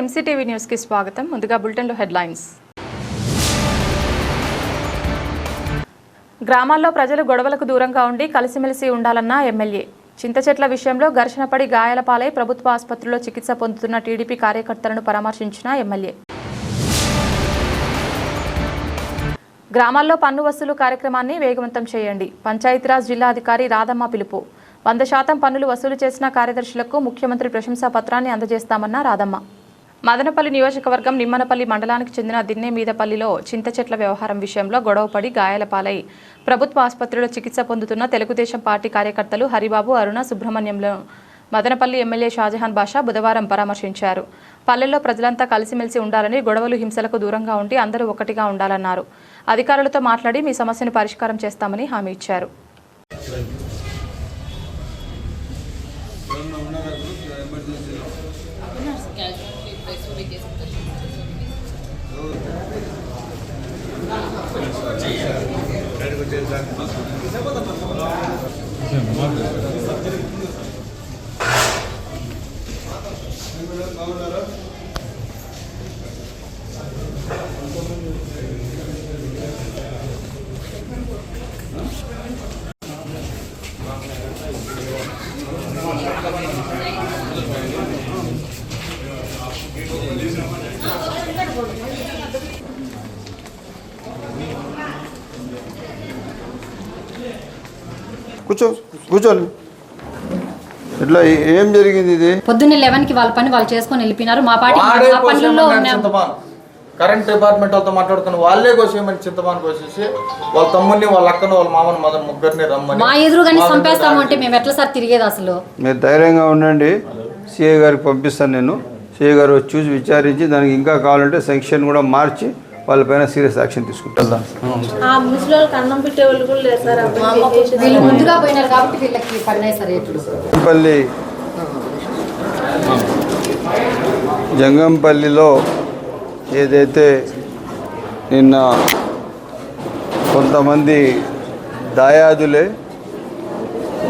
MCTV న్యూస్కి స్వాగతం. ముందుగా బులెటిన్లో హెడ్లైన్స్. గ్రామాల్లో ప్రజలు గొడవలకు దూరంగా ఉండి కలిసిమెలిసి ఉండాలన్న ఎమ్మెల్యే. చింత చెట్ల విషయంలో ఘర్షణ పడి గాయాల పాలై ప్రభుత్వ ఆసుపత్రిలో చికిత్స పొందుతున్న టీడీపీ కార్యకర్తలను పరామర్శించిన ఎమ్మెల్యే. గ్రామాల్లో పన్ను వసూలు కార్యక్రమాన్ని వేగవంతం చేయండి. పంచాయతీరాజ్ జిల్లా అధికారి రాధమ్మ పిలుపు. వంద శాతం పన్నులు వసూలు చేసిన కార్యదర్శులకు ముఖ్యమంత్రి ప్రశంసా పత్రాన్ని అందజేస్తామన్న రాధమ్మ. మదనపల్లి నియోజకవర్గం నిమ్మనపల్లి మండలానికి చెందిన దిన్నే మీదపల్లిలో చింత చెట్ల వ్యవహారం విషయంలో గొడవపడి గాయాల పాలై ప్రభుత్వ ఆసుపత్రిలో చికిత్స పొందుతున్న తెలుగుదేశం పార్టీ కార్యకర్తలు హరిబాబు అరుణ సుబ్రహ్మణ్యంలో మదనపల్లి ఎమ్మెల్యే షాజహాన్ బాషా బుధవారం పరామర్శించారు. పల్లెల్లో ప్రజలంతా కలిసిమెలిసి ఉండాలని గొడవలు హింసలకు దూరంగా ఉండి అందరూ ఒకటిగా ఉండాలన్నారు. అధికారులతో మాట్లాడి మీ సమస్యను పరిష్కారం చేస్తామని హామీ ఇచ్చారు. Gracias. కూర్చో కూర్చోండి ఇట్లా ఏం జరిగింది ఇది? పొద్దున్నే లెవెన్కి వాళ్ళ పని వాళ్ళు చేసుకొని వెళ్ళిపోయినారు. మా పాటి మా పనుల్లో ఉన్నాం. కరెంట్ డిపార్ట్మెంట్ వాళ్ళతో మాట్లాడుతున్న వాళ్ళే కోసేయమని చింతమాను కోసేసి వాళ్ళ తమ్ముడిని వాళ్ళ అక్కను వాళ్ళ మామని మదన్ ముగ్గురిని రమ్మని మా ఎదురుగానే చంపేస్తాము అంటే మేము ఎట్లా సార్ తిరిగేది అసలు? మీరు ధైర్యంగా ఉండండి. సిఐ గారికి పంపిస్తాను నేను. సిఐ గారు వచ్చి చూసి విచారించి దానికి ఇంకా కావాలంటే సెక్షన్ కూడా మార్చి వాళ్ళపైన సీరియస్ యాక్షన్ తీసుకుంటాం ఆ ముసలోళ్ళకి అన్నం పెట్టే వాళ్ళు కూడా లేరు సార్ అప్పుడు వీళ్ళు ముందుగా పోయినారు కాబట్టి వీళ్ళకి పడినాయి సార్ రేట్లు జంగంపల్లి జంగంపల్లిలో ఏదైతే నిన్న కొంతమంది దాయాదులే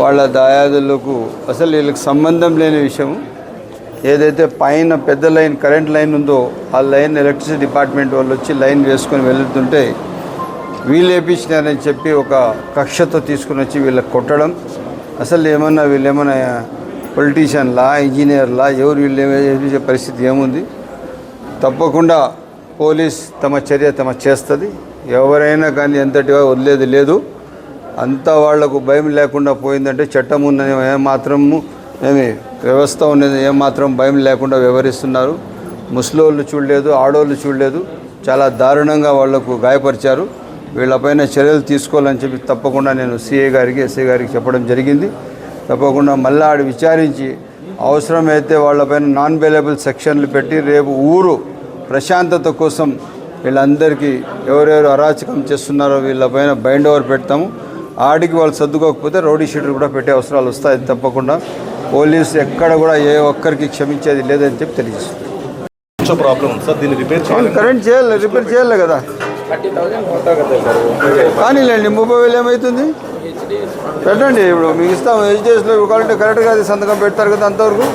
వాళ్ళ దాయాదులకు అసలు వీళ్ళకి సంబంధం లేని విషయం. ఏదైతే పైన పెద్ద లైన్ కరెంట్ లైన్ ఉందో ఆ లైన్ ఎలక్ట్రిసిటీ డిపార్ట్మెంట్ వాళ్ళు వచ్చి లైన్ వేసుకొని వెళ్తుంటే వీళ్ళు వేపించినారని చెప్పి ఒక కక్షతో తీసుకుని వచ్చి వీళ్ళకి కొట్టడం. అసలు ఏమన్నా వీళ్ళు ఏమన్నా పొలిటీషియన్లా ఇంజనీర్లా ఎవరు వీళ్ళు వేపించే పరిస్థితి ఏముంది? తప్పకుండా పోలీస్ తమ చర్య తమ చేస్తుంది. ఎవరైనా కానీ ఎంతటిగా వదిలేది లేదు. అంతా వాళ్ళకు భయం లేకుండా పోయిందంటే చట్టం ఉందని ఏమాత్రము ఏమి వ్యవస్థ ఉన్నది ఏమాత్రం భయం లేకుండా వ్యవహరిస్తున్నారు. ముసలోళ్ళు చూడలేదు ఆడోళ్ళు చూడలేదు. చాలా దారుణంగా వాళ్ళకు గాయపరిచారు. వీళ్ళపైన చర్యలు తీసుకోవాలని చెప్పి తప్పకుండా నేను సిఏ గారికి ఎస్ఏ గారికి చెప్పడం జరిగింది. తప్పకుండా మళ్ళీ ఆడ విచారించి అవసరమైతే వాళ్ళపైన నాన్ అవైలబుల్ సెక్షన్లు పెట్టి రేపు ఊరు ప్రశాంతత కోసం వీళ్ళందరికీ ఎవరెవరు అరాచకం చేస్తున్నారో వీళ్ళపైన బైండ్ ఓవర్ పెడతాము. ఆడికి వాళ్ళు సర్దుకోకపోతే రౌడీ షీటర్ కూడా పెట్టే అవసరాలు వస్తాయి తప్పకుండా. పోలీసు ఎక్కడ కూడా ఏ ఒక్కరికి క్షమించేది లేదని చెప్పి తెలియజేస్తుంది. కరెంట్ చేయాలి. రిపేర్ చేయాలి కదా. కానీలేండి ముప్పై వేలు ఏమవుతుంది పెట్టండి ఇప్పుడు మీకు ఇస్తాం హెచ్డిఎస్లో కావాలంటే కరెక్ట్గా అది సంతకం పెడతారు కదా అంతవరకు.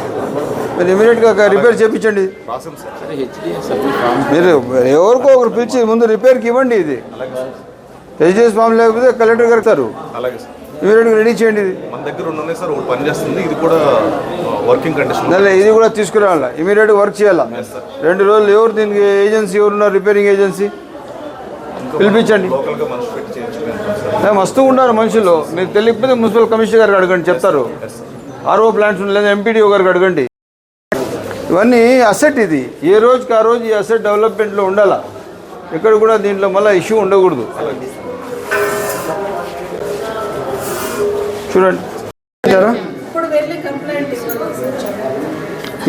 మీరు ఇమీడియట్గా రిపేర్ చేయించండి మీరు ఎవరికో ఒకరు పిలిచి ముందు రిపేర్కి ఇవ్వండి ఇది. హెచ్డిఎస్ ఫామ్ లేకపోతే కలెక్టర్ గారు ఇస్తారు అలాగే సార్. ఇమీడియట్గా రెడీ చేయండి ఇది. మన దగ్గర ఉన్నాయి సార్ ఒకటి పని చేస్తుంది. ఇది కూడా వర్కింగ్ కండిషన్ దానిలో ఇది కూడా తీసుకురావాలా? ఇమీడియట్గా వర్క్ చేయాలా? రెండు రోజులు ఎవరు దీనికి ఏజెన్సీ ఎవరున్నారు రిపేరింగ్ ఏజెన్సీ పిలిపించండి. మస్తు ఉన్నారు మనుషులు. మీకు తెలియకపోతే మున్సిపల్ కమిషనర్ గారికి అడగండి చెప్తారు. ఆర్ఓ ప్లాంట్స్ లేదా ఎంపీడీఓ గారికి అడగండి. ఇవన్నీ అసెట్ ఇది. ఏ రోజుకి ఆ రోజు ఈ అసెట్ డెవలప్మెంట్లో ఉండాలా? ఎక్కడ కూడా దీంట్లో మళ్ళీ ఇష్యూ ఉండకూడదు. చూడండి.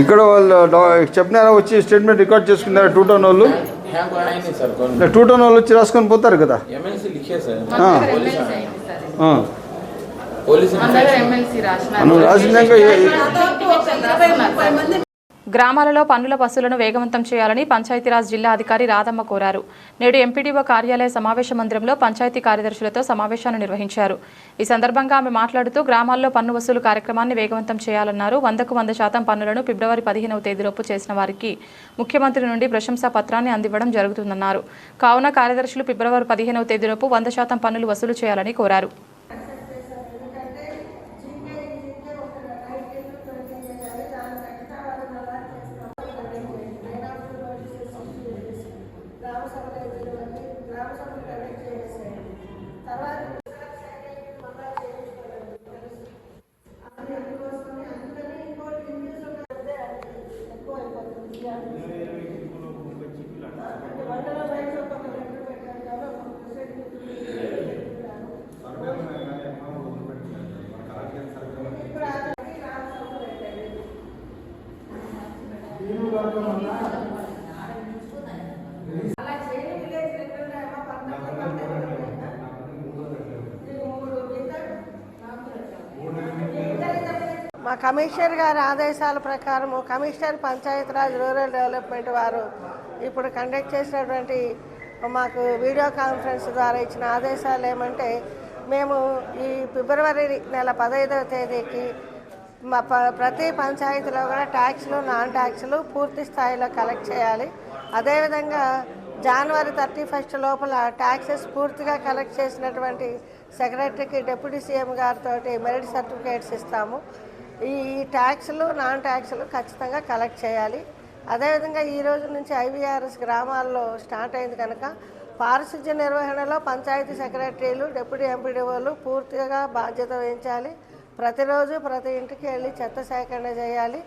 ఇక్కడ వాళ్ళు చెప్పినారా వచ్చి స్టేట్మెంట్ రికార్డ్ చేసుకున్నారా టూ టౌన్ వాళ్ళు? టూ టౌన్ వాళ్ళు వచ్చి రాసుకొని పోతారు కదా? నువ్వు రాసినాక గ్రామాలలో పన్నుల వసూలను వేగవంతం చేయాలని పంచాయతీరాజ్ జిల్లా అధికారి రాధమ్మ కోరారు. నేడు ఎంపీడీఓ కార్యాలయ సమావేశ మందిరంలో పంచాయతీ కార్యదర్శులతో సమావేశాన్ని నిర్వహించారు. ఈ సందర్భంగా ఆమె మాట్లాడుతూ గ్రామాల్లో పన్ను వసూలు కార్యక్రమాన్ని వేగవంతం చేయాలన్నారు. వందకు వంద శాతం పన్నులను ఫిబ్రవరి పదిహేనవ తేదీలోపు చేసిన వారికి ముఖ్యమంత్రి నుండి ప్రశంసా పత్రాన్ని అందివ్వడం జరుగుతుందన్నారు. కావున కార్యదర్శులు ఫిబ్రవరి పదిహేనవ తేదీలోపు వంద శాతం పన్నులు వసూలు చేయాలని కోరారు. కమిషనర్ గారి ఆదేశాల ప్రకారము కమిషనర్ పంచాయతీరాజ్ రూరల్ డెవలప్మెంట్ వారు ఇప్పుడు కండక్ట్ చేసినటువంటి మాకు వీడియో కాన్ఫరెన్స్ ద్వారా ఇచ్చిన ఆదేశాలు ఏమంటే మేము ఈ ఫిబ్రవరి నెల పదహైదవ తేదీకి మా ప ప్రతి పంచాయతీలో కూడా ట్యాక్స్లు నాన్ ట్యాక్స్లు పూర్తి స్థాయిలో కలెక్ట్ చేయాలి. అదేవిధంగా జనవరి థర్టీ ఫస్ట్ లోపల ట్యాక్సెస్ పూర్తిగా కలెక్ట్ చేసినటువంటి సెక్రటరీకి డిప్యూటీ సీఎం గారితో మెరిట్ సర్టిఫికేట్స్ ఇస్తాము. ఈ ఈ ట్యాక్స్లు నాన్ ట్యాక్స్లు ఖచ్చితంగా కలెక్ట్ చేయాలి. అదేవిధంగా ఈ రోజు నుంచి ఐవీఆర్ఎస్ గ్రామాల్లో స్టార్ట్ అయింది కనుక పారిశుధ్య నిర్వహణలో పంచాయతీ సెక్రటరీలు డిప్యూటీ ఎంపీడీఓలు పూర్తిగా బాధ్యత వహించాలి. ప్రతిరోజు ప్రతి ఇంటికి వెళ్ళి చెత్త సేకరణ చేయాలి.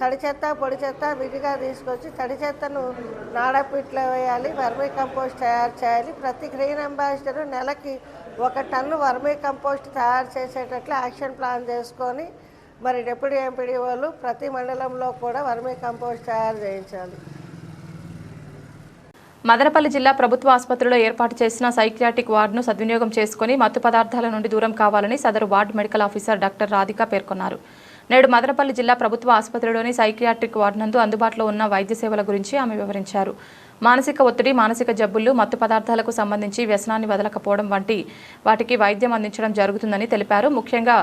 తడి చెత్త పొడి చెత్త విడిగా తీసుకొచ్చి తడి చెత్తను నాడపిట్లో వేయాలి. వర్మీ కంపోస్ట్ తయారు చేయాలి. ప్రతి గ్రీన్ అంబాసిడర్ నెలకి ఒక టన్ను వర్మీ కంపోస్ట్ తయారు చేసేటట్లు యాక్షన్ ప్లాన్ చేసుకొని మరి డిప్యూటీ ఎంపీడీ వాళ్ళు ప్రతి మండలంలో కూడా వర్మీ కంపోస్ట్ తయారు చేయించాలి. మదనపల్లి జిల్లా ప్రభుత్వ ఆసుపత్రిలో ఏర్పాటు చేసిన సైక్రియాటిక్ వార్డును సద్వినియోగం చేసుకుని మత్తు పదార్థాల నుండి దూరం కావాలని సదరు ward medical officer doctor Radhika పేర్కొన్నారు. నేడు మదనపల్లి జిల్లా ప్రభుత్వ ఆసుపత్రిలోని సైకియాట్రిక్ వార్డు నందు అందుబాటులో ఉన్న వైద్య సేవల గురించి ఆమె వివరించారు. మానసిక ఒత్తిడి మానసిక జబ్బులు మత్తు పదార్థాలకు సంబంధించి వ్యసనాన్ని వదలకపోవడం వంటి వాటికి వైద్యం అందించడం జరుగుతుందని తెలిపారు. ముఖ్యంగా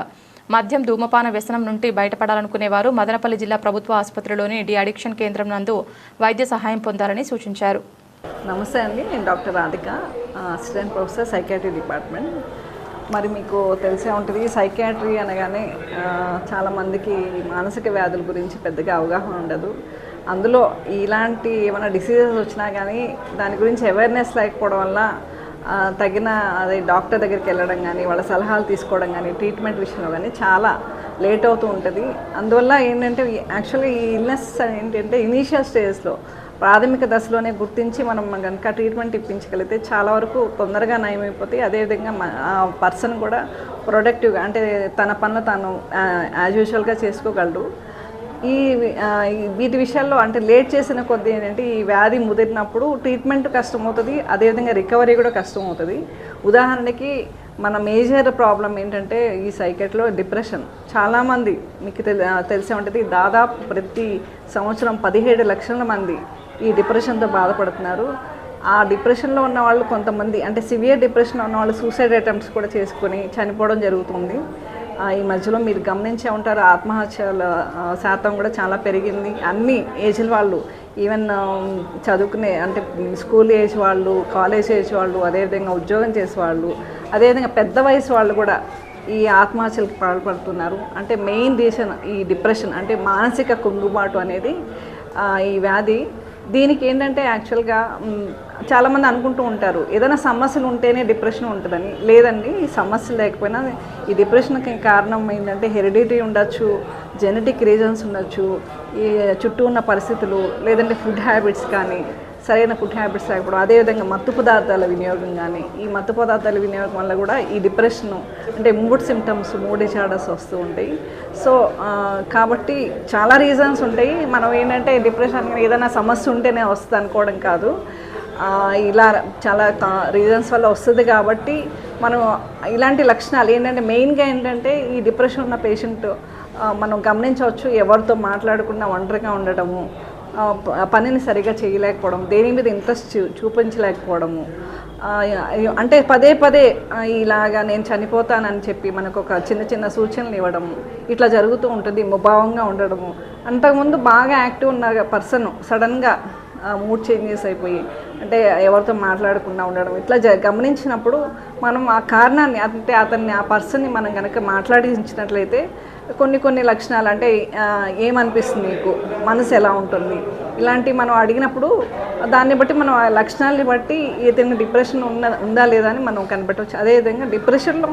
మద్యం ధూమపాన వ్యసనం నుండి బయటపడాలనుకునేవారు మదనపల్లి జిల్లా ప్రభుత్వ ఆసుపత్రిలోని డి అడిక్షన్ కేంద్రం నందు వైద్య సహాయం పొందాలని సూచించారు. నమస్తే అండి నేను doctor Radhika assistant professor psychiatry department. మరి మీకు తెలిసే ఉంటుంది సైకాట్రీ అనగానే చాలామందికి మానసిక వ్యాధుల గురించి పెద్దగా అవగాహన ఉండదు. అందులో ఇలాంటి ఏమైనా డిసీజెస్ వచ్చినా కానీ దాని గురించి అవేర్నెస్ లేకపోవడం వల్ల తగిన అదే డాక్టర్ దగ్గరికి వెళ్ళడం కానీ వాళ్ళ సలహాలు తీసుకోవడం కానీ ట్రీట్మెంట్ విషయంలో కానీ చాలా లేట్ అవుతూ ఉంటుంది. అందువల్ల ఏంటంటే యాక్చువల్లీ ఈ ఇల్నెస్ ఏంటంటే ఇనీషియల్ స్టేజ్లో ప్రాథమిక దశలోనే గుర్తించి మనం కనుక ట్రీట్మెంట్ ఇప్పించగలిగితే చాలా వరకు తొందరగా నయమైపోతాయి. అదేవిధంగా ఆ పర్సన్ కూడా ప్రొడక్టివ్గా అంటే తన పనులు తాను యాజ్ యూజువల్గా చేసుకోగలడు. ఈ వీటి విషయాల్లో అంటే లేట్ చేసిన కొద్ది ఏంటంటే ఈ వ్యాధి ముదిరినప్పుడు ట్రీట్మెంట్ కష్టమవుతుంది అదేవిధంగా రికవరీ కూడా కష్టమవుతుంది. ఉదాహరణకి మన మేజర్ ప్రాబ్లం ఏంటంటే ఈ సైకెట్లో డిప్రెషన్. చాలామంది మీకు తెలి తెలిసే ఉంటుంది దాదాపు ప్రతి సంవత్సరం పదిహేడు లక్షల మంది ఈ డిప్రెషన్తో బాధపడుతున్నారు. ఆ డిప్రెషన్లో ఉన్న వాళ్ళు కొంతమంది అంటే సివియర్ డిప్రెషన్లో ఉన్న వాళ్ళు సూసైడ్ అటెంప్ట్స్ కూడా చేసుకొని చనిపోవడం జరుగుతుంది. ఈ మధ్యలో మీరు గమనించే ఉంటారు ఆత్మహత్యల శాతం కూడా చాలా పెరిగింది. అన్ని ఏజ్ల వాళ్ళు ఈవెన్ చదువుకునే అంటే స్కూల్ ఏజ్ వాళ్ళు కాలేజ్ ఏజ్ వాళ్ళు అదేవిధంగా ఉద్యోగం చేసే వాళ్ళు అదేవిధంగా పెద్ద వయసు వాళ్ళు కూడా ఈ ఆత్మహత్యలకు పాల్పడుతున్నారు. అంటే మెయిన్ రీజన్ ఈ డిప్రెషన్ అంటే మానసిక కుంగుబాటు అనేది ఈ వ్యాధి దీనికి ఏంటంటే యాక్చువల్గా చాలామంది అనుకుంటూ ఉంటారు ఏదైనా సమస్యలు ఉంటేనే డిప్రెషన్ ఉంటుందని. లేదండి ఈ సమస్యలు లేకపోయినా ఈ డిప్రెషన్కి కారణం ఏంటంటే హెరిడిటీ ఉండొచ్చు జెనెటిక్ రీజన్స్ ఉండొచ్చు ఈ చుట్టూ ఉన్న పరిస్థితులు లేదంటే ఫుడ్ హ్యాబిట్స్ కానీ సరైన ఫుడ్ హ్యాబిట్స్ లేకపోవడం అదేవిధంగా మత్తు పదార్థాల వినియోగం కానీ ఈ మత్తు పదార్థాల వినియోగం వల్ల కూడా ఈ డిప్రెషన్ అంటే మూడ్ సిమ్టమ్స్ మూడ్ డిజార్డర్స్ వస్తూ ఉంటాయి. సో కాబట్టి చాలా రీజన్స్ ఉంటాయి. మనం ఏంటంటే డిప్రెషన్ ఏదైనా సమస్య ఉంటేనే వస్తుంది అనుకోవడం కాదు. ఇలా చాలా రీజన్స్ వల్ల వస్తుంది కాబట్టి మనం ఇలాంటి లక్షణాలు ఏంటంటే మెయిన్గా ఏంటంటే ఈ డిప్రెషన్ ఉన్న పేషెంట్ మనం గమనించవచ్చు ఎవరితో మాట్లాడకుండా ఒంటరిగా ఉండడము పనిని సరిగా చేయలేకపోవడం దేని మీద ఇంట్రెస్ట్ చూ చూపించలేకపోవడము. అంటే పదే పదే ఇలాగా నేను చనిపోతానని చెప్పి మనకు ఒక చిన్న చిన్న సూచనలు ఇవ్వడము ఇట్లా జరుగుతూ ఉంటుంది ముభావంగా ఉండడము. అంతకుముందు బాగా యాక్టివ్ ఉన్న పర్సన్ సడన్గా మూడ్ చేంజెస్ అయిపోయి అంటే ఎవరితో మాట్లాడకుండా ఉండడం ఇట్లా జ గమనించినప్పుడు మనం ఆ కారణాన్ని అంటే అతన్ని ఆ పర్సన్ని మనం కనుక మాట్లాడించినట్లయితే కొన్ని కొన్ని లక్షణాలు అంటే ఏమనిపిస్తుంది నీకు మనసు ఎలా ఉంటుంది? ఇలాంటివి మనం అడిగినప్పుడు దాన్ని బట్టి మనం ఆ లక్షణాలని బట్టి ఏదైనా డిప్రెషన్ ఉన్న ఉందా లేదా అని మనం కనిపెట్టవచ్చు. అదేవిధంగా డిప్రెషన్లో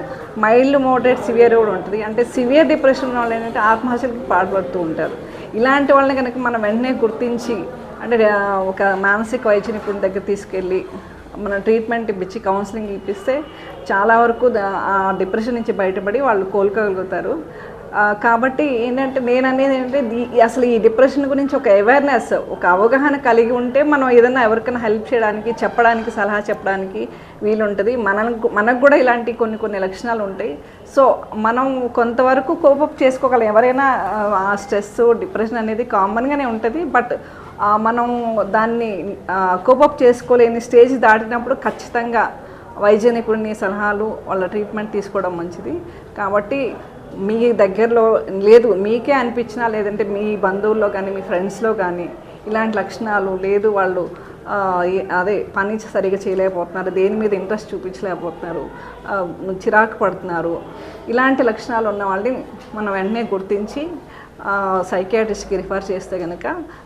మైల్డ్ మోడరేట్ సివియర్ కూడా ఉంటుంది. అంటే సివియర్ డిప్రెషన్ వాళ్ళు ఏంటంటే ఆత్మహత్యలకు పాల్పడుతూ ఉంటారు. ఇలాంటి వాళ్ళని కనుక మనం వెంటనే గుర్తించి అంటే ఒక మానసిక వైద్య నిపుణుడి దగ్గర తీసుకెళ్ళి మన ట్రీట్మెంట్ ఇప్పించి కౌన్సిలింగ్ ఇప్పిస్తే చాలా వరకు ఆ డిప్రెషన్ నుంచి బయటపడి వాళ్ళు కోలుకోగలుగుతారు. కాబట్టి ఏంటంటే నేను అనేది ఏంటంటే అసలు ఈ డిప్రెషన్ గురించి ఒక అవేర్నెస్ ఒక అవగాహన కలిగి ఉంటే మనం ఏదైనా ఎవరికైనా హెల్ప్ చేయడానికి చెప్పడానికి సలహా చెప్పడానికి వీలుంటుంది. మనకు మనకు కూడా ఇలాంటి కొన్ని కొన్ని లక్షణాలు ఉంటాయి. సో మనం కొంతవరకు కోపప్ చేసుకోగలం. ఎవరైనా ఆ, స్ట్రెస్ డిప్రెషన్ అనేది కామన్గానే ఉంటుంది. బట్ మనం దాన్ని కోపప్ చేసుకోలేని స్టేజ్ దాటినప్పుడు ఖచ్చితంగా వైద్య నిపుణుని సలహాలు వాళ్ళ ట్రీట్మెంట్ తీసుకోవడం మంచిది. కాబట్టి మీ దగ్గరలో లేదు మీకే అనిపించినా లేదంటే మీ బంధువుల్లో కానీ మీ ఫ్రెండ్స్లో కానీ ఇలాంటి లక్షణాలు లేదు వాళ్ళు అదే పని సరిగా చేయలేకపోతున్నారు దేని మీద ఇంట్రెస్ట్ చూపించలేకపోతున్నారు చిరాకు పడుతున్నారు. ఇలాంటి లక్షణాలు ఉన్న వాళ్ళని మనం వెంటనే గుర్తించి సైకియాట్రిస్ట్కి రిఫర్ చేస్తే కనుక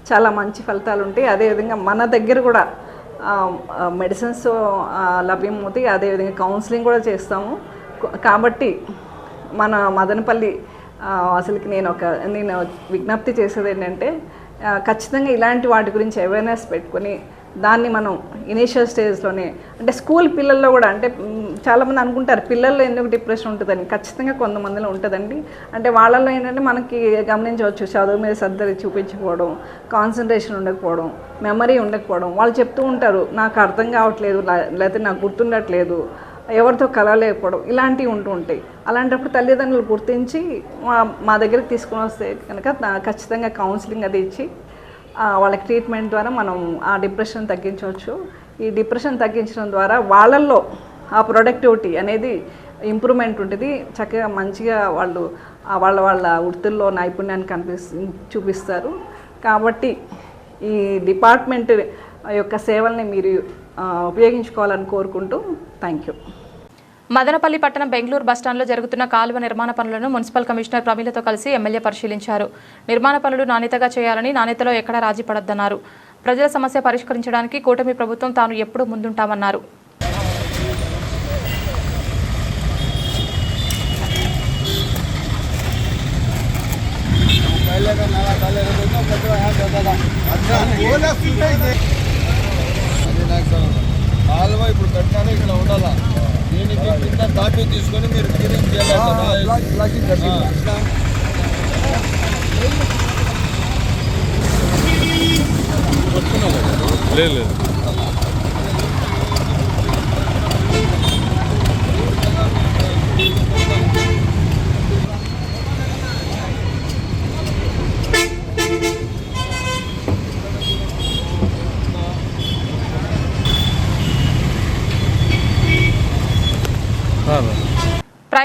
చాలా మంచి ఫలితాలు ఉంటాయి. అదేవిధంగా మన దగ్గర కూడా మెడిసిన్స్ లభ్యమవుతాయి అదేవిధంగా కౌన్సిలింగ్ కూడా చేస్తాము. కాబట్టి మన మదనపల్లి అసలుకి నేను ఒక నేను విజ్ఞప్తి చేసేది ఏంటంటే ఖచ్చితంగా ఇలాంటి వాటి గురించి అవేర్నెస్ పెట్టుకొని దాన్ని మనం ఇనీషియల్ స్టేజ్లోనే అంటే స్కూల్ పిల్లల్లో కూడా అంటే చాలామంది అనుకుంటారు పిల్లల్లో ఎందుకు డిప్రెషన్ ఉంటుందని. ఖచ్చితంగా కొంతమందిలో ఉంటుందండి. అంటే వాళ్ళల్లో ఏంటంటే మనకి గమనించవచ్చు చదువు మీద శ్రద్ధ చూపించకపోవడం కాన్సన్ట్రేషన్ ఉండకపోవడం మెమరీ ఉండకపోవడం. వాళ్ళు చెప్తూ ఉంటారు నాకు అర్థం కావట్లేదు లేకపోతే నాకు గుర్తుండట్లేదు. ఎవరితో కలవలేకపోవడం ఇలాంటివి ఉంటూ ఉంటాయి. అలాంటప్పుడు తల్లిదండ్రులు గుర్తించి మా మా దగ్గరికి తీసుకొని వస్తే కనుక ఖచ్చితంగా కౌన్సిలింగ్ అది ఇచ్చి వాళ్ళకి ట్రీట్మెంట్ ద్వారా మనం ఆ డిప్రెషన్ తగ్గించవచ్చు. ఈ డిప్రెషన్ తగ్గించడం ద్వారా వాళ్ళల్లో ఆ ప్రొడక్టివిటీ అనేది ఇంప్రూవ్మెంట్ ఉంటుంది. చక్కగా మంచిగా వాళ్ళు వాళ్ళ వాళ్ళ వృత్తుల్లో నైపుణ్యాన్ని కనిపి చూపిస్తారు. కాబట్టి ఈ డిపార్ట్మెంట్ యొక్క సేవల్ని మీరు ఆ, ఉపయోగించుకోవాలని కోరుకుంటూ థ్యాంక్ యూ మదనపల్లి పట్టణం బెంగళూరు బస్టాండ్లో జరుగుతున్న కాలువ నిర్మాణ పనులను మున్సిపల్ కమిషనర్ ప్రమీలతో కలిసి ఎమ్మెల్యే పరిశీలించారు. నిర్మాణ పనులు నాణ్యతగా చేయాలని నాణ్యతలో ఎక్కడా రాజీ పడొద్దన్నారు. ప్రజల సమస్య పరిష్కరించడానికి కూటమి ప్రభుత్వం తాను ఎప్పుడూ ముందుంటామన్నారు. కాలువ ఇప్పుడు కట్టాలి ఇక్కడ ఉండాలా? దీనికి కింద కాపీ తీసుకొని మీరు క్లీనింగ్ చేయాలి లేదు లేదు.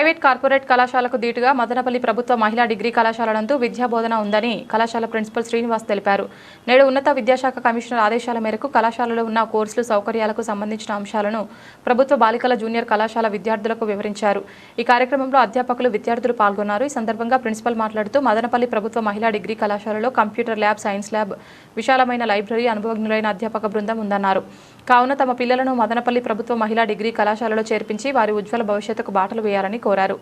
ప్రైవేట్ కార్పొరేట్ కళాశాలకు దీటుగా మదనపల్లి ప్రభుత్వ మహిళా డిగ్రీ కళాశాల విద్యాబోధన విద్యా బోధన ఉందని కళాశాల ప్రిన్సిపల్ శ్రీనివాస్ తెలిపారు. నేడు ఉన్నత విద్యాశాఖ కమిషనర్ ఆదేశాల మేరకు కళాశాలలో ఉన్న కోర్సులు సౌకర్యాలకు సంబంధించిన అంశాలను ప్రభుత్వ బాలికల జూనియర్ కళాశాల విద్యార్థులకు వివరించారు. ఈ కార్యక్రమంలో అధ్యాపకులు విద్యార్థులు పాల్గొన్నారు. ఈ సందర్భంగా ప్రిన్సిపల్ మాట్లాడుతూ మదనపల్లి ప్రభుత్వ మహిళా డిగ్రీ కళాశాలలో కంప్యూటర్ ల్యాబ్ సైన్స్ ల్యాబ్ విశాలమైన లైబ్రరీ అనుభవజ్ఞులైన అధ్యాపక బృందం ఉందన్నారు. కావున తమ పిల్లలను మదనపల్లి ప్రభుత్వ మహిళా డిగ్రీ కళాశాలలో చేర్పించి వారి ఉజ్వల భవిష్యత్తుకు బాటలు వేయాలని కోరారు.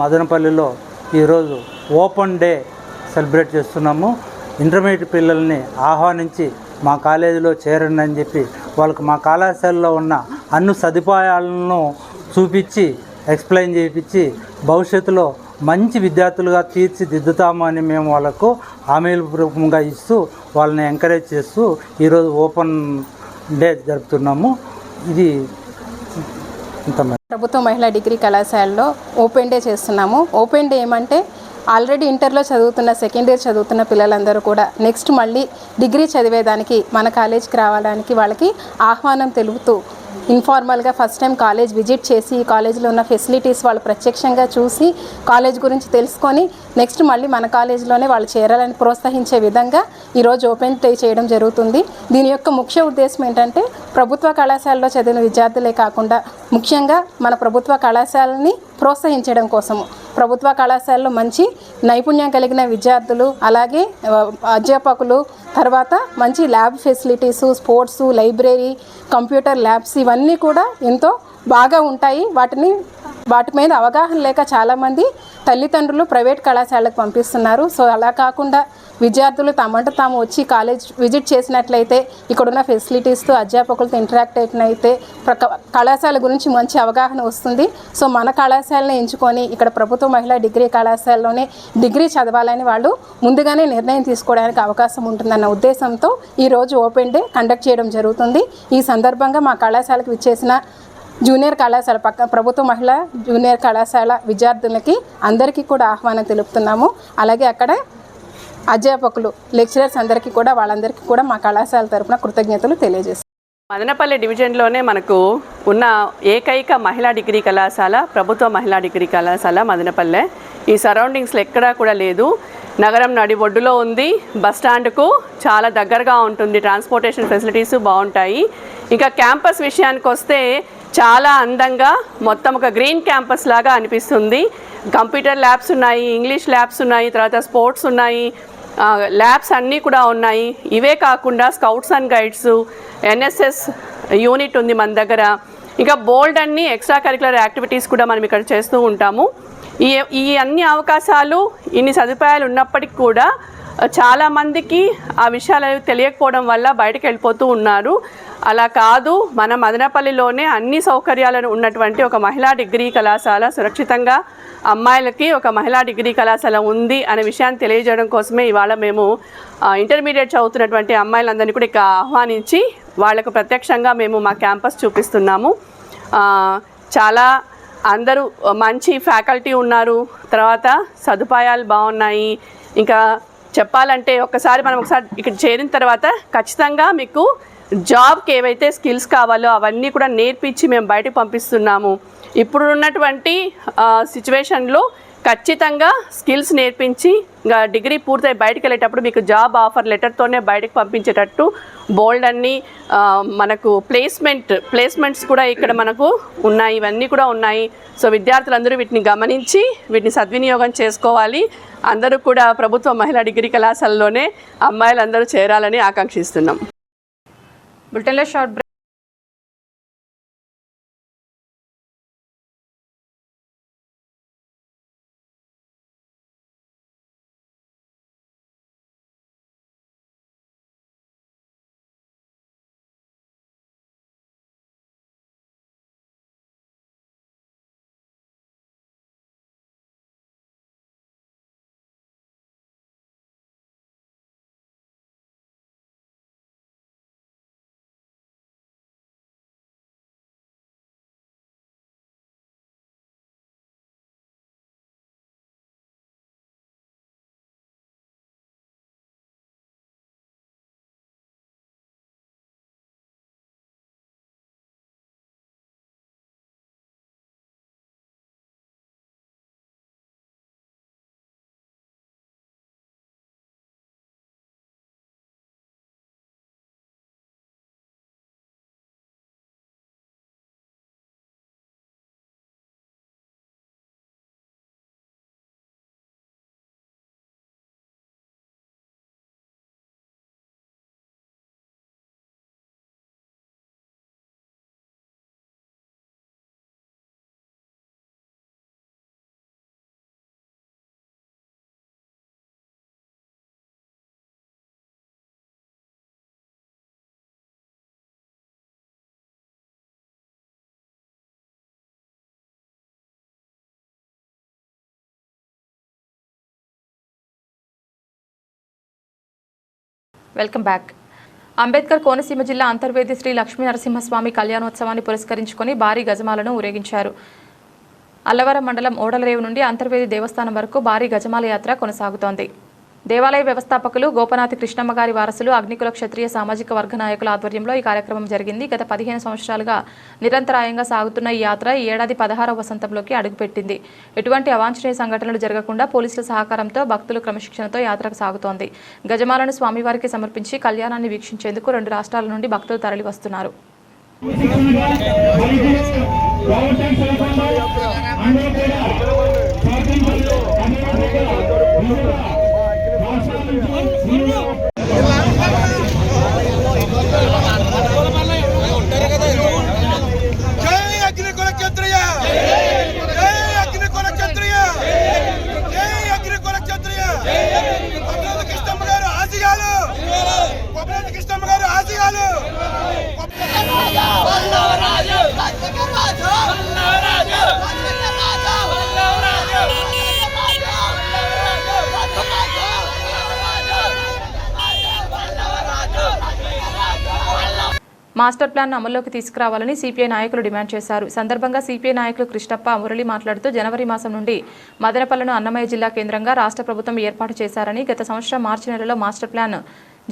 మదనపల్లిలో ఈరోజు ఓపెన్ డే సెలబ్రేట్ చేస్తున్నాము. ఇంటర్మీడియట్ పిల్లల్ని ఆహ్వానించి మా కాలేజీలో చేరండి అని చెప్పి వాళ్ళకి మా కళాశాలలో ఉన్న అన్ని సదుపాయాలను చూపించి ఎక్స్ప్లెయిన్ చేయించి భవిష్యత్తులో మంచి విద్యార్థులుగా తీర్చిదిద్దుతామని మేము వాళ్ళకు హామీల రూపంగా ఇస్తూ వాళ్ళని ఎంకరేజ్ చేస్తూ ఈరోజు ఓపెన్ డే జరుపుతున్నాము. ఇది ప్రభుత్వ మహిళా డిగ్రీ కళాశాలలో ఓపెన్ డే చేస్తున్నాము. ఓపెన్ డే ఏమంటే ఆల్రెడీ ఇంటర్లో చదువుతున్న సెకండ్ ఇయర్ చదువుతున్న పిల్లలందరూ కూడా నెక్స్ట్ మళ్ళీ డిగ్రీ చదివేదానికి మన కాలేజ్కి రావడానికి వాళ్ళకి ఆహ్వానం తెలుపుతూ ఇన్ఫార్మల్గా ఫస్ట్ టైం కాలేజ్ విజిట్ చేసి ఈ కాలేజీలో ఉన్న ఫెసిలిటీస్ వాళ్ళు ప్రత్యక్షంగా చూసి కాలేజ్ గురించి తెలుసుకొని నెక్స్ట్ మళ్ళీ మన కాలేజీలోనే వాళ్ళు చేరాలని ప్రోత్సహించే విధంగా ఈరోజు ఓపెన్ డే చేయడం జరుగుతుంది. దీని యొక్క ముఖ్య ఉద్దేశం ఏంటంటే ప్రభుత్వ కళాశాలలో చదివిన విద్యార్థులే కాకుండా ముఖ్యంగా మన ప్రభుత్వ కళాశాలని ప్రోత్సహించడం కోసము. ప్రభుత్వ కళాశాలలో మంచి నైపుణ్యం కలిగిన విద్యార్థులు అలాగే అధ్యాపకులు తర్వాత మంచి lab facilities sports library computer labs ఇవన్నీ కూడా ఎంతో బాగా ఉంటాయి. వాటిని వాటి మీద అవగాహన లేక చాలామంది తల్లిదండ్రులు ప్రైవేట్ కళాశాలకు పంపిస్తున్నారు. సో అలా కాకుండా విద్యార్థులు తమంట తాము వచ్చి కాలేజ్ విజిట్ చేసినట్లయితే ఇక్కడున్న ఫెసిలిటీస్తో అధ్యాపకులతో ఇంటరాక్ట్ అయినైతే ప్రక- కళాశాల గురించి మంచి అవగాహన వస్తుంది. సో మన కళాశాలని ఎంచుకొని ఇక్కడ ప్రభుత్వ మహిళా డిగ్రీ కళాశాలలోనే డిగ్రీ చదవాలని వాళ్ళు ముందుగానే నిర్ణయం తీసుకోవడానికి అవకాశం ఉంటుందన్న ఉద్దేశంతో ఈరోజు ఓపెన్ డే కండక్ట్ చేయడం జరుగుతుంది. ఈ సందర్భంగా మా కళాశాలకు విచ్చేసిన జూనియర్ కళాశాల పక్క ప్రభుత్వ మహిళా జూనియర్ కళాశాల విద్యార్థులకి అందరికీ కూడా ఆహ్వానం తెలుపుతున్నాము. అలాగే అక్కడ అధ్యాపకులు లెక్చరర్స్ అందరికీ కూడా వాళ్ళందరికీ కూడా మా కళాశాల తరపున కృతజ్ఞతలు తెలియజేస్తాం మదనపల్లి డివిజన్లోనే మనకు ఉన్న ఏకైక మహిళా డిగ్రీ కళాశాల ప్రభుత్వ మహిళా డిగ్రీ కళాశాల మదనపల్లె. ఈ సరౌండింగ్స్లో ఎక్కడా కూడా లేదు. నగరం నడి ఒడ్డులో ఉంది. బస్ స్టాండ్కు చాలా దగ్గరగా ఉంటుంది. ట్రాన్స్పోర్టేషన్ ఫెసిలిటీస్ బాగుంటాయి. ఇంకా క్యాంపస్ విషయానికి వస్తే చాలా అందంగా మొత్తం ఒక గ్రీన్ క్యాంపస్ లాగా అనిపిస్తుంది. కంప్యూటర్ ల్యాబ్స్ ఉన్నాయి ఇంగ్లీష్ ల్యాబ్స్ ఉన్నాయి తర్వాత స్పోర్ట్స్ ఉన్నాయి ల్యాబ్స్ అన్నీ కూడా ఉన్నాయి. ఇవే కాకుండా scouts and guides NSS unit ఉంది మన దగ్గర. ఇంకా బోల్డ్ అన్ని ఎక్స్ట్రా కరికులర్ యాక్టివిటీస్ కూడా మనం ఇక్కడ చేస్తూ ఉంటాము. ఈ ఈ అన్ని అవకాశాలు ఇన్ని సదుపాయాలు ఉన్నప్పటికీ కూడా చాలామందికి ఆ విషయాలు తెలియకపోవడం వల్ల బయటకు వెళ్ళిపోతూ ఉన్నారు. అలా కాదు మన మదనపల్లిలోనే అన్ని సౌకర్యాలను ఉన్నటువంటి ఒక మహిళా డిగ్రీ కళాశాల సురక్షితంగా అమ్మాయిలకి ఒక మహిళా డిగ్రీ కళాశాల ఉంది అనే విషయాన్ని తెలియజేయడం కోసమే ఇవాళ మేము ఇంటర్మీడియట్ చదువుతున్నటువంటి అమ్మాయిలందరినీ కూడా ఇక ఆహ్వానించి వాళ్ళకు ప్రత్యక్షంగా మేము మా క్యాంపస్ చూపిస్తున్నాము. చాలా అందరూ మంచి ఫ్యాకల్టీ ఉన్నారు. తర్వాత సదుపాయాలు బాగున్నాయి. ఇంకా చెప్పాలంటే ఒక్కసారి మనం ఒకసారి ఇక్కడ చేరిన తర్వాత ఖచ్చితంగా మీకు జాబ్కి ఏవైతే స్కిల్స్ కావాలో అవన్నీ కూడా నేర్పించి మేము బయటకు పంపిస్తున్నాము. ఇప్పుడు ఉన్నటువంటి సిచ్యువేషన్లో ఖచ్చితంగా స్కిల్స్ నేర్పించి డిగ్రీ పూర్తయి బయటకు వెళ్ళేటప్పుడు మీకు జాబ్ ఆఫర్ లెటర్తోనే బయటకు పంపించేటట్టు బోల్డ్ అన్ని మనకు ప్లేస్మెంట్ ప్లేస్మెంట్స్ కూడా ఇక్కడ మనకు ఉన్నాయి ఇవన్నీ కూడా ఉన్నాయి. సో విద్యార్థులందరూ వీటిని గమనించి వీటిని సద్వినియోగం చేసుకోవాలి. అందరూ కూడా ప్రభుత్వ మహిళా డిగ్రీ కళాశాలలోనే అమ్మాయిలందరూ చేరాలని ఆకాంక్షిస్తున్నాం. బులెటిన్లో short welcome back. Ambedkar Konaseema జిల్లా అంతర్వేది శ్రీ లక్ష్మీ నరసింహస్వామి కళ్యాణోత్సవాన్ని పురస్కరించుకొని భారీ గజమాలను ఊరేగించారు. అల్లవరం మండలం ఓడలరేవు నుండి అంతర్వేది దేవస్థానం వరకు భారీ గజమాల యాత్ర కొనసాగుతోంది. దేవాలయ వ్యవస్థాపకులు గోపనాథి కృష్ణమ్మ గారి వారసులు అగ్నికుల క్షత్రియ సామాజిక వర్గ నాయకుల ఆధ్వర్యంలో ఈ కార్యక్రమం జరిగింది. గత పదిహేను సంవత్సరాలుగా నిరంతరాయంగా సాగుతున్న ఈ యాత్ర ఈ ఏడాది పదహారవ వసంతంలోకి అడుగుపెట్టింది. ఎటువంటి అవాంఛనీయ సంఘటనలు జరగకుండా పోలీసుల సహకారంతో భక్తులు క్రమశిక్షణతో యాత్రకు సాగుతోంది. గజమాలను స్వామివారికి సమర్పించి కళ్యాణాన్ని వీక్షించేందుకు రెండు రాష్ట్రాల నుండి భక్తులు తరలి వస్తున్నారు జై అగ్నికుల క్షత్రియ జై అగ్నికుల క్షత్రియ జై అగ్నికుల క్షత్రియ కొబ్బరి కృష్ణమ్మ గారు ఆశయాలు కొబ్బరి కృష్ణమ్మ గారు ఆశయాలు మాస్టర్ ప్లాన్ను అమల్లోకి తీసుకురావాలని సిపిఐ నాయకులు డిమాండ్ చేశారు. సందర్భంగా సిపిఐ నాయకులు కృష్ణప్ప మురళి మాట్లాడుతూ జనవరి మాసం నుండి మదనపల్లను అన్నమయ్య జిల్లా కేంద్రంగా రాష్ట్ర ప్రభుత్వం ఏర్పాటు చేశారని గత సంవత్సరం మార్చి నెలలో మాస్టర్ ప్లాన్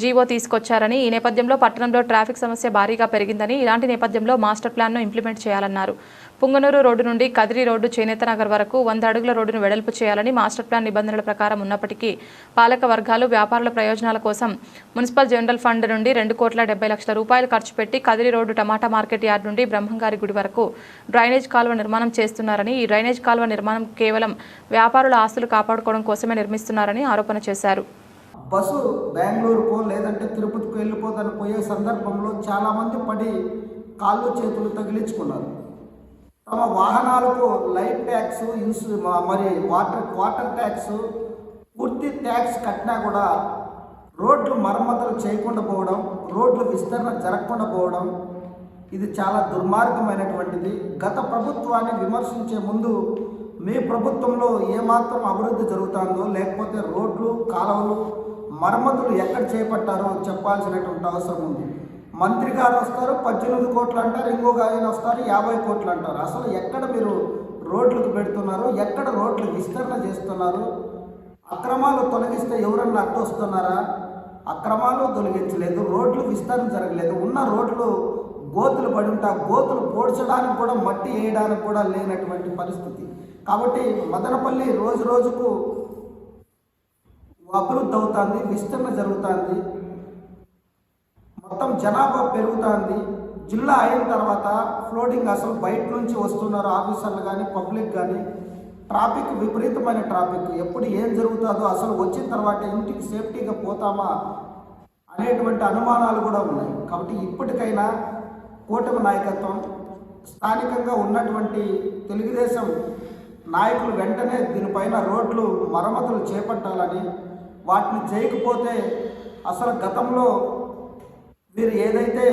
జీవో తీసుకొచ్చారని ఈ నేపథ్యంలో పట్టణంలో ట్రాఫిక్ సమస్య భారీగా పెరిగిందని ఇలాంటి నేపథ్యంలో మాస్టర్ ప్లాన్ను ఇంప్లిమెంట్ చేయాలన్నారు. పుంగనూరు రోడ్డు నుండి కదిరి రోడ్డు చేనేత నగర్ వరకు వంద అడుగుల రోడ్డును వెడల్పు చేయాలని మాస్టర్ ప్లాన్ నిబంధనల ప్రకారం ఉన్నప్పటికీ పాలక వర్గాలు వ్యాపారుల ప్రయోజనాల కోసం మున్సిపల్ జనరల్ ఫండ్ నుండి రెండు కోట్ల డెబ్బై లక్షల రూపాయలు ఖర్చు పెట్టి Kadiri road tomato market yard నుండి బ్రహ్మంగారి గుడి వరకు డ్రైనేజ్ కాలువ నిర్మాణం చేస్తున్నారని ఈ డ్రైనేజ్ కాలువ నిర్మాణం కేవలం వ్యాపారుల ఆస్తులు కాపాడుకోవడం కోసమే నిర్మిస్తున్నారని ఆరోపణ చేశారు. బస్సు బెంగళూరుకో లేదంటే తిరుపతికి వెళ్ళిపోదని పోయే సందర్భంలో చాలామంది పడి కాళ్ళు చేతులు తగిలించుకున్నారు. తమ వాహనాలకు లైట్ ట్యాక్స్ ఇన్సు మరి వాటర్ వాటర్ ట్యాక్స్ పూర్తి ట్యాక్స్ కట్టినా కూడా రోడ్లు మరమ్మతులు చేయకుండా పోవడం రోడ్లు విస్తరణ జరగకుండా పోవడం ఇది చాలా దుర్మార్గమైనటువంటిది. గత ప్రభుత్వాన్ని విమర్శించే ముందు మీ ప్రభుత్వంలో ఏమాత్రం అభివృద్ధి జరుగుతుందో లేకపోతే రోడ్లు కాలువలు మరమ్మతులు ఎక్కడ చేపట్టారో చెప్పాల్సినటువంటి అవసరం ఉంది. మంత్రి గారు వస్తారు పద్దెనిమిది కోట్లు అంటారు ఇంకొక ఆయన వస్తారు యాభై కోట్లు అంటారు. అసలు ఎక్కడ మీరు రోడ్లకు పెడుతున్నారు? ఎక్కడ రోడ్లు విస్తరణ చేస్తున్నారు? అక్రమాలు తొలగిస్తే ఎవరన్నా అడ్డొస్తున్నారా? అక్రమాలు తొలగించలేదు రోడ్లు విస్తరణ జరగలేదు. ఉన్న రోడ్లు గోతులు పడి ఉంటా గోతులు పోడ్చడానికి కూడా మట్టి వేయడానికి కూడా లేనటువంటి పరిస్థితి. కాబట్టి మదనపల్లి రోజు రోజుకు అభివృద్ధి అవుతుంది విస్తరణ జరుగుతుంది. మొత్తం జనాభా పెరుగుతుంది. జిల్లా అయిన తర్వాత ఫ్లోటింగ్ అసలు బయట నుంచి వస్తున్నారు ఆఫీసర్లు కానీ పబ్లిక్ కానీ. ట్రాఫిక్ విపరీతమైన ట్రాఫిక్. ఎప్పుడు ఏం జరుగుతుందో అసలు వచ్చిన తర్వాత ఇంటికి సేఫ్టీగా పోతామా అనేటువంటి అనుమానాలు కూడా ఉన్నాయి. కాబట్టి ఇప్పటికైనా కూటమి నాయకత్వం స్థానికంగా ఉన్నటువంటి తెలుగుదేశం నాయకులు వెంటనే దీనిపైన రోడ్లు మరమ్మతులు చేపట్టాలని వాటిని చేయకపోతే అసలు గతంలో మీరు ఏదైతే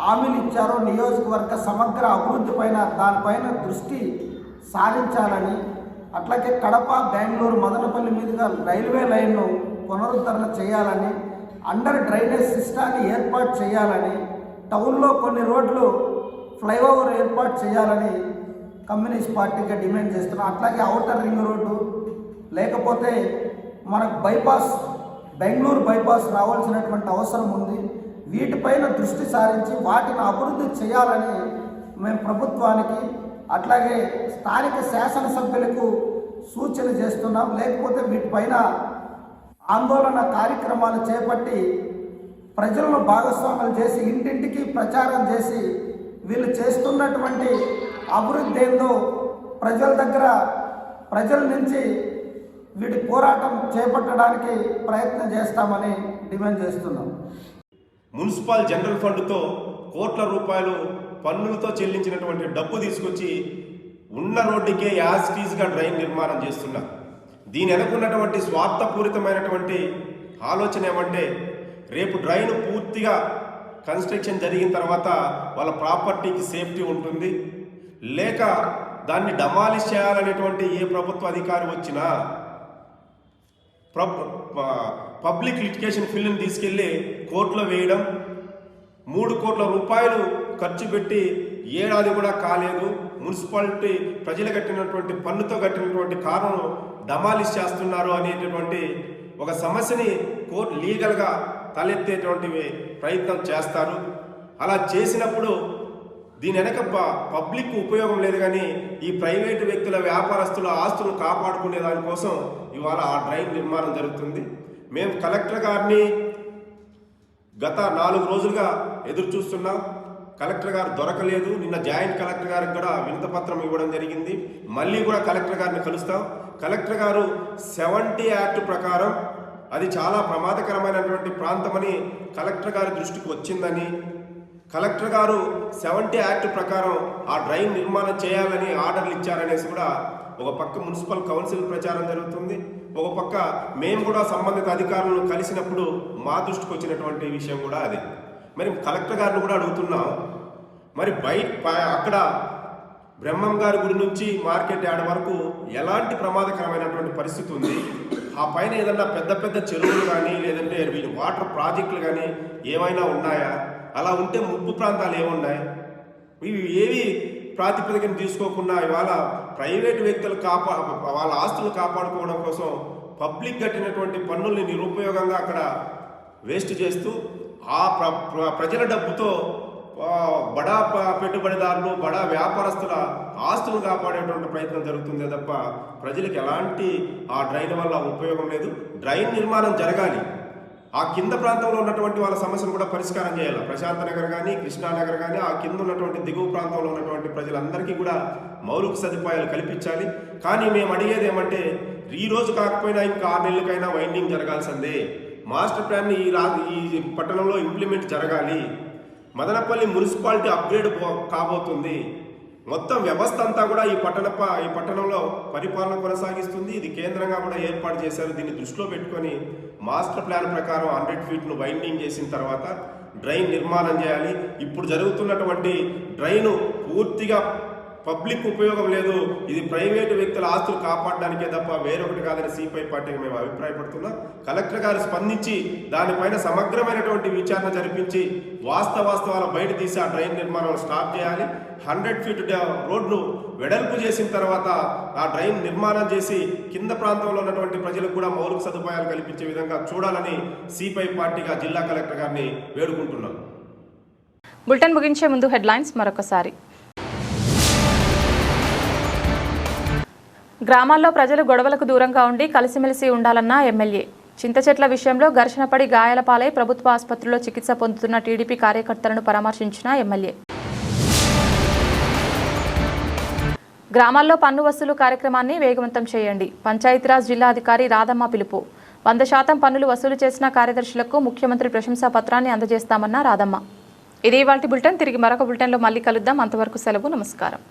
హామీలు ఇచ్చారో నియోజకవర్గ సమగ్ర అభివృద్ధి పైన దానిపైన దృష్టి సారించాలని అట్లాగే కడప బెంగళూరు మదనపల్లి మీదుగా రైల్వే లైన్ను పునరుద్ధరణ చేయాలని అండర్ డ్రైనేజ్ సిస్టాన్ని ఏర్పాటు చేయాలని టౌన్లో కొన్ని రోడ్లు ఫ్లైఓవర్ ఏర్పాటు చేయాలని కమ్యూనిస్ట్ పార్టీగా డిమాండ్ చేస్తున్నాం. అట్లాగే అవుటర్ రింగ్ రోడ్డు లేకపోతే మనకు బైపాస్ బెంగళూరు బైపాస్ రావాల్సినటువంటి అవసరం ఉంది. వీటిపైన దృష్టి సారించి వాటిని అభివృద్ధి చేయాలని మేము ప్రభుత్వానికి అట్లాగే స్థానిక శాసనసభ్యులకు సూచన చేస్తున్నాం. లేకపోతే వీటిపైన ఆందోళన కార్యక్రమాలు చేపట్టి ప్రజలను భాగస్వాములు చేసి ఇంటింటికి ప్రచారం చేసి వీళ్ళు చేస్తున్నటువంటి అభివృద్ధి ఏందో ప్రజల దగ్గర ప్రజల నుంచి వీటి పోరాటం చేపట్టడానికి ప్రయత్నం చేస్తామని డిమాండ్ చేస్తున్నాం. మున్సిపల్ జనరల్ ఫండ్తో కోట్ల రూపాయలు పన్నులతో చెల్లించినటువంటి డబ్బు తీసుకొచ్చి ఉన్న రోడ్డుకే యాజ్ టీజ్గా డ్రైన్ నిర్మాణం చేస్తున్నారు దీని వెనకున్నటువంటి స్వార్థపూరితమైనటువంటి ఆలోచన ఏమంటే రేపు డ్రైన్ పూర్తిగా కన్స్ట్రక్షన్ జరిగిన తర్వాత వాళ్ళ ప్రాపర్టీకి సేఫ్టీ ఉంటుంది. లేక దాన్ని డమాలిష్ చేయాలనేటువంటి ఏ ప్రభుత్వ అధికారి వచ్చినా ప్రభు పబ్లిక్ లిటికేషన్ ఫిల్ని తీసుకెళ్ళి కోర్టులో వేయడం మూడు కోట్ల రూపాయలు ఖర్చు పెట్టి ఏడాది కూడా కాలేదు. మున్సిపాలిటీ ప్రజలు కట్టినటువంటి పన్నుతో కట్టినటువంటి కారును డమాలిష్ చేస్తున్నారు అనేటటువంటి ఒక సమస్యని కోర్టు లీగల్గా తలెత్తేటువంటి ప్రయత్నం చేస్తారు. అలా చేసినప్పుడు దీని వెనక ప- పబ్లిక్ ఉపయోగం లేదు కానీ ఈ ప్రైవేటు వ్యక్తుల వ్యాపారస్తుల ఆస్తులను కాపాడుకునే దానికోసం ఇవాళ ఆ డ్రైన్ నిర్మాణం జరుగుతుంది. మేము కలెక్టర్ గారిని గత నాలుగు రోజులుగా ఎదురు చూస్తున్నాం. కలెక్టర్ గారు దొరకలేదు. నిన్న జాయింట్ కలెక్టర్ గారికి కూడా వినతపత్రం ఇవ్వడం జరిగింది. మళ్ళీ కూడా కలెక్టర్ గారిని కలుస్తాం. కలెక్టర్ గారు సెవెంటీ యాక్ట్ ప్రకారం అది చాలా ప్రమాదకరమైనటువంటి ప్రాంతమని కలెక్టర్ గారి దృష్టికి వచ్చిందని కలెక్టర్ గారు సెవెంటీ యాక్ట్ ప్రకారం ఆ డ్రైన్ నిర్మాణం చేయాలని ఆర్డర్లు ఇచ్చారనేసి కూడా ఒక పక్క మున్సిపల్ కౌన్సిల్ ప్రచారం జరుగుతుంది. ఒక పక్క మేము కూడా సంబంధిత అధికారులను కలిసినప్పుడు మా దృష్టికి వచ్చినటువంటి విషయం కూడా అది. మరి కలెక్టర్ గారిని కూడా అడుగుతున్నాం. మరి బయట అక్కడ బ్రహ్మం గారి గుడి నుంచి మార్కెట్ యార్డ్ వరకు ఎలాంటి ప్రమాదకరమైనటువంటి పరిస్థితి ఉంది? ఆ పైన ఏదన్నా పెద్ద పెద్ద చెరువులు కానీ లేదంటే వాటర్ ప్రాజెక్టులు కానీ ఏమైనా ఉన్నాయా? అలా ఉంటే ముప్పు ప్రాంతాలు ఏమున్నాయి? ఇవి ఏవి ప్రాతిపదికన తీసుకోకుండా ఇవాళ ప్రైవేట్ వ్యక్తులు కాపా వాళ్ళ ఆస్తులు కాపాడుకోవడం కోసం పబ్లిక్ కట్టినటువంటి పన్నుల్ని నిరుపయోగంగా అక్కడ వేస్ట్ చేస్తూ ఆ ప్ర ప్రజల డబ్బుతో బడా పెట్టుబడిదారులు బడా వ్యాపారస్తుల ఆస్తులు కాపాడేటువంటి ప్రయత్నం జరుగుతుందే తప్ప ప్రజలకు ఎలాంటి ఆ డ్రైన్ వల్ల ఉపయోగం లేదు. డ్రైన్ నిర్మాణం జరగాలి. ఆ కింద ప్రాంతంలో ఉన్నటువంటి వాళ్ళ సమస్యను కూడా పరిష్కారం చేయాలి. ప్రశాంత నగర్ కానీ కృష్ణానగర్ కానీ ఆ కింద ఉన్నటువంటి దిగువ ప్రాంతంలో ఉన్నటువంటి ప్రజలందరికీ కూడా మౌలిక సదుపాయాలు కల్పించాలి. కానీ మేము అడిగేది ఏమంటే ఈ రోజు కాకపోయినా ఇంకా ఆరు నెలలకైనా వైండింగ్ జరగాల్సిందే. మాస్టర్ ప్లాన్ని ఈ రా ఈ పట్టణంలో ఇంప్లిమెంట్ జరగాలి. మదనపల్లి మున్సిపాలిటీ అప్గ్రేడ్ పో- కాబోతుంది. మొత్తం వ్యవస్థ అంతా కూడా ఈ పట్టణ ఈ పట్టణంలో పరిపాలన కొనసాగిస్తుంది. ఇది కేంద్రంగా కూడా ఏర్పాటు చేశారు. దీన్ని దృష్టిలో పెట్టుకొని మాస్టర్ ప్లాన్ ప్రకారం హండ్రెడ్ ఫీట్ను వైండింగ్ చేసిన తర్వాత డ్రైన్ నిర్మాణం చేయాలి. ఇప్పుడు జరుగుతున్నటువంటి డ్రైను పూర్తిగా పబ్లిక్ ఉపయోగం లేదు. ఇది ప్రైవేటు వ్యక్తుల ఆస్తులు కాపాడడానికే తప్ప వేరొకటి కాదని సిపిఐ పార్టీకి మేము అభిప్రాయపడుతున్నాం. కలెక్టర్ గారు స్పందించి దానిపైన సమగ్రమైనటువంటి విచారణ జరిపించి వాస్తవాస్తవాలు బయట తీసి ఆ డ్రైన్ నిర్మాణం స్టార్ట్ చేయాలి. హండ్రెడ్ ఫీట్ రోడ్లు రోడ్ను వెడల్పు చేసిన తర్వాత ఆ డ్రైన్ నిర్మాణం చేసి కింద ప్రాంతంలో ఉన్నటువంటి ప్రజలకు కూడా మౌలిక సదుపాయాలు కల్పించే విధంగా చూడాలని సిపిఐ పార్టీగా జిల్లా కలెక్టర్ గారిని వేడుకుంటున్నాం. బులెటిన్ ముగించే ముందు హెడ్లైన్స్ మరొకసారి. గ్రామాల్లో ప్రజలు గొడవలకు దూరంగా ఉండి కలిసిమెలిసి ఉండాలన్న ఎమ్మెల్యే. చింత చెట్ల విషయంలో ఘర్షణ పడి గాయాల పాలై ప్రభుత్వ ఆసుపత్రిలో చికిత్స పొందుతున్న టీడీపీ కార్యకర్తలను పరామర్శించిన ఎమ్మెల్యే. గ్రామాల్లో పన్ను వసూలు కార్యక్రమాన్ని వేగవంతం చేయండి. పంచాయతీరాజ్ జిల్లా అధికారి రాధమ్మ పిలుపు. వంద శాతం పన్నులు వసూలు చేసిన కార్యదర్శులకు ముఖ్యమంత్రి ప్రశంసా పత్రాన్ని అందజేస్తామన్న రాధమ్మ. ఇది ఇవాళ బులెటిన్. తిరిగి మరొక బులెటిన్లో మళ్ళీ కలుద్దాం. అంతవరకు సెలవు. నమస్కారం.